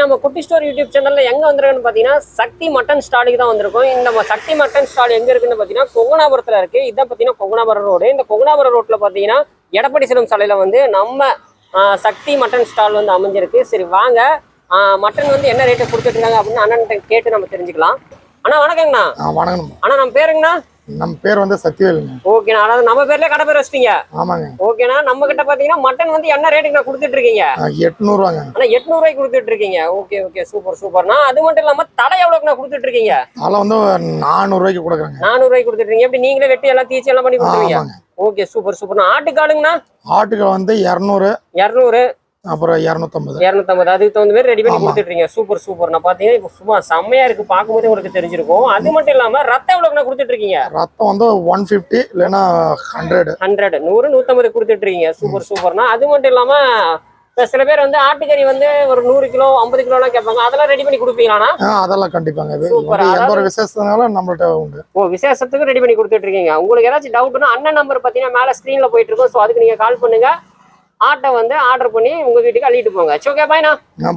நம்ம குட்டி store YouTube சேனல்ல எங்க வந்திருக்குன்னு பாத்தீங்கன்னா சக்தி மட்டன் ஸ்டாலுக்கு தான் வந்திருக்கோம். இந்த சக்தி மட்டன் ஸ்டால் எங்க இருக்குன்னு பாத்தீங்கன்னா கொங்கனாபுரத்துல இருக்கு. இதான் பாத்தீங்கன்னா கொங்கனாபுரம் ரோடு. இந்த கொங்கனாபுரம் ரோட்ல பாத்தீங்கன்னா எடப்பாடி சிலம் சாலையில வந்து நம்ம சக்தி மட்டன் ஸ்டால் வந்து அமைஞ்சிருக்கு. சரி வாங்க. மட்டன் வந்து என்ன ரேட்டு கொடுத்துட்டு இருக்காங்க அப்படின்னு அண்ணன் கேட்டு நம்ம தெரிஞ்சுக்கலாம். அண்ணா வணக்கங்கண்ணா. வணக்கம் அண்ணா நம்ம பேருங்கண்ணா. நம்ம பேர் வந்து சத்யவேலுங்க. ஓகேண்ணா. அதாவது நம்ம பேர்லயே கடை பேர் வச்சிட்டீங்க. ஆமாங்க. ஓகேண்ணா நம்ம கிட்ட பாத்தீங்கன்னா மட்டன் வந்து என்ன ரேட்டுக்கு கொடுத்துட்டு இருக்கீங்க எட்நூறுவாங்க. ஆனா எட்நூறு ரூபாய்க்கு கொடுத்துட்டு இருக்கீங்க ஓகே ஓகே சூப்பர் சூப்பர்னா அது மட்டும் இல்லாம தலை எவ்வளவுக்கு கொடுத்துட்டு இருக்கீங்க தலை வந்து நானூறுவாய்க்கு கொடுக்குறாங்க. நானூறு ரூபாய்க்கு கொடுத்துட்டு இருக்கீங்க எப்படி நீங்களே வெட்டி எல்லாம் தீச்சு எல்லாம் பண்ணி கொடுத்துருவீங்க? Okay super சூப்பர்னா ஆட்டுக்காலுங்கண்ணா? ஆட்டுகள் வந்து இரநூறு. இரநூறு. அப்புறம் இரநூத்தம்பது. இரநூத்தம்பது. அதுக்கு தகுந்த மாதிரி ரெடி பண்ணி இருக்கீங்க சூப்பர் சூப்பர் நான் பாத்தீங்கன்னா இப்போ சும்மா செம்மையா இருக்கு. பார்க்கும்போதே உங்களுக்கு தெரிஞ்சிருக்கும். அது மட்டும் இல்லாம ரத்தம் எவ்வளவுக்கு கொடுத்துட்டு இருக்கீங்க ரத்தம் வந்து ஒன் ஃபிஃப்டி இல்லைன்னா ஹண்ட்ரட் ஹண்ட்ரட் நூறு நூத்தம்பது கொடுத்துட்டு இருக்கீங்க சூப்பர் சூப்பர்னா அது மட்டும் இல்லாம இப்ப சில பேர் வந்து ஆட்டுக்கறி வந்து ஒரு நூறு கிலோ ஐம்பது கிலோ எல்லாம் கேட்பாங்க. அதெல்லாம் ரெடி பண்ணி கொடுப்பீங்களாண்ணா அதெல்லாம் கண்டிப்பாங்க. எந்த ஒரு விசேஷத்தினால நம்மள்ட்ட உண்டு. ஓ விசேஷத்துக்கு ரெடி பண்ணி கொடுத்துட்டு இருக்கீங்க உங்களுக்கு ஏதாச்சும் டவுட்னா அண்ணன் நம்பர் பார்த்தீங்கன்னா மேலே ஸ்க்ரீனில் போயிட்டு இருக்கும். ஸோ அதுக்கு நீங்கள் கால் பண்ணுங்க. ஆட்டை வந்து ஆர்டர் பண்ணி உங்கள் வீட்டுக்கு அள்ளிட்டு போங்க. ஓகே பாய்ண்ணா ஆ